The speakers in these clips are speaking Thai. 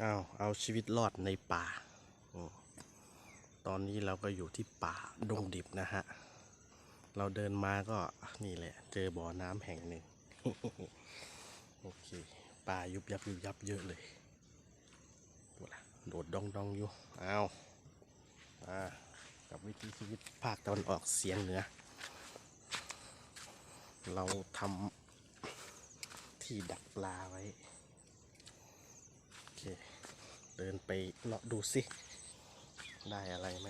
เอาเอาชีวิตรอดในป่าอตอนนี้เราก็อยู่ที่ป่าดงดิบนะฮะ เราเดินมาก็นี่แหละ เจอบ่อน้ำแห่งหนึ่ง โอเคป่ายุบยับยุบยับเยอะเลยดูละโดดดองดองอยู่ เอาอ่ากับวิถีชีวิตภาคตะวันออกเสียงเหนือ เราทำที่ดักปลาไว้ เดินไปเลาะดูสิได้อะไรไหม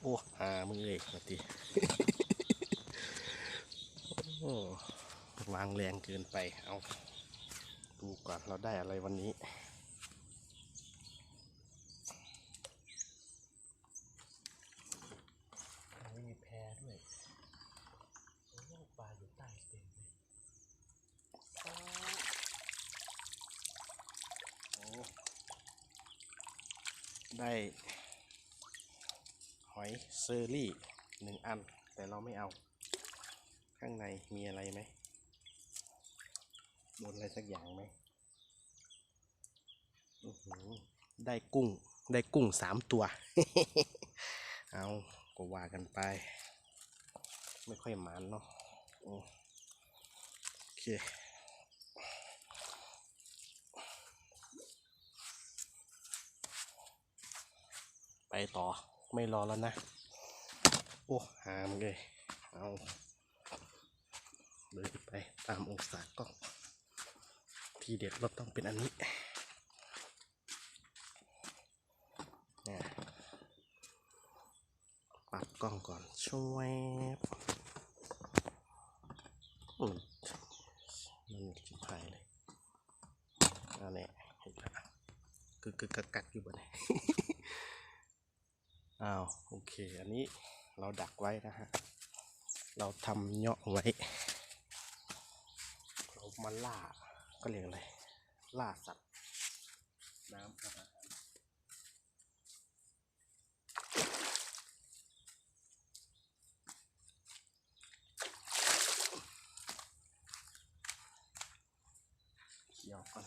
โอ้หามือเอกมาทีโอ้วางแรงเกินไป เอา ดูก่อนเราได้อะไรวันนี้ ไม่มีแพด้วยโอ้ปลาอยู่ใต้เต็มเลย โอ้ ได้หอยเซอรี่หนึ่งอัน แต่เราไม่เอา ข้างในมีอะไรไหมโดนอะไรสักอย่างไหมได้กุ้ง ได้กุ้งสามตัว เอาก็ว่ากันไป ไม่ค่อยหมานเนาะโอเค ต่อไม่รอแล้วนะ โอ้หามันเลยเอาเดินไปตามองศากล้องทีเด็ดเราต้องเป็นอันนี้นะปัดกล้องก่อนช่วยมมันชิบหายเลยอันนี้เห็นละกึกกึกกักกักอยู่บนนี้ อ้าวโอเค อันนี้เราดักไว้นะฮะ เราทำเยาะไว้ เรามาล่า ก็เรียกอะไร ล่าสัตว์ น้ำอาหารเขี่ยวก่อน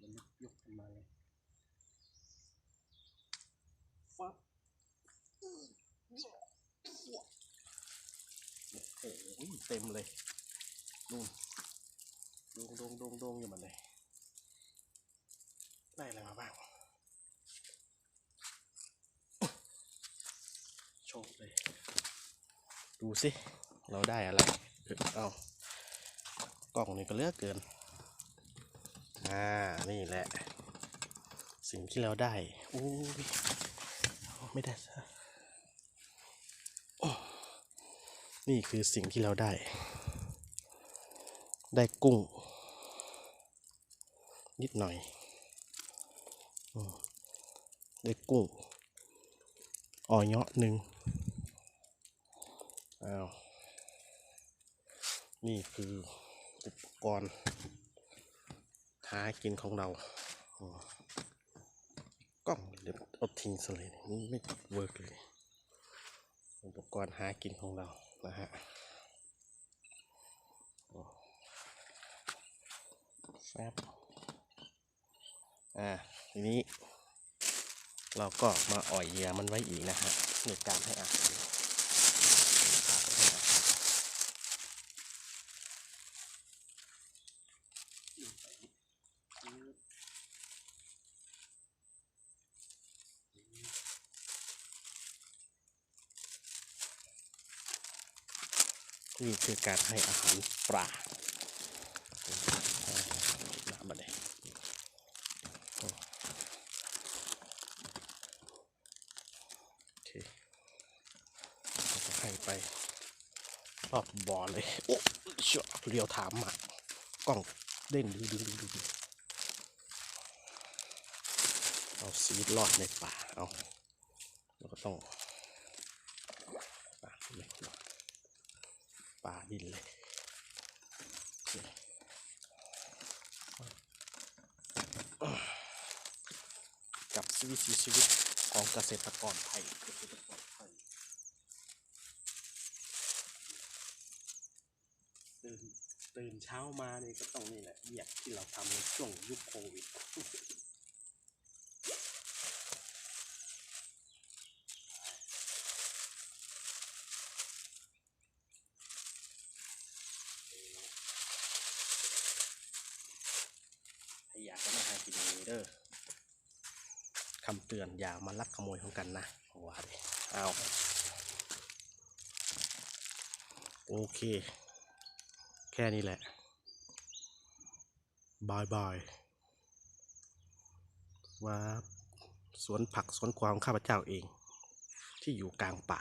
มันยกยกขึ้นมาเลยฟับโอ้โหเต็มเลยนู่นดงดงดงดงอยู่มันเลยได้อะไรมาบ้าง โชคเลย ดูสิ เราได้อะไร เอากล่องนี่ก็เลือกเกิน อ่า นี่แหละ สิ่งที่เราได้โอ้ไม่ได้ซะโอ้ นี่คือสิ่งที่เราได้ ได้กุ้ง นิดหน่อยอได้กุ้งอ่อยเงาะหนึ่งอ้าวนี่คืออุปกรณ์หากินของเรากล้องเดี๋ยวเอาทิ้งซะเลยนี่ไม่เวิร์กเลย อุปกรณ์หากินของเรา นะฮะแฟบอ่า ทีนี้ เราก็มาอ่อยเหยื่อมันไว้อีกนะฮะในการให้อาหารพาไปให้อาหาร นี่คือการให้อาหารปลาน้ำมาเลยโอเคให้ไปรอบบ่อเลยโอ้เชี่ยเรียวถามมากกล้องเด้งดึงดึงดึงดึงดึงเอาชีวิตรอดในป่าเอาเราก็ต้องป่าเลย ป่าดินเลยกับชีวิตชีวิตของเกษตรกรไทยเกษตรกรไทยตื่นตื่นเช้ามานี่ก็ต้องนี่แหละเหยียบที่เราทำในช่วงยุคโควิด ให้อยาก กินเด้อคำเตือนอย่ามาลักขโมยของกันนะว่าดิเอาโอเค แค่นี้แหละบายบายว่าสวนผักสวนกวาของข้าพเจ้าเอง ที่อยู่กลางป่า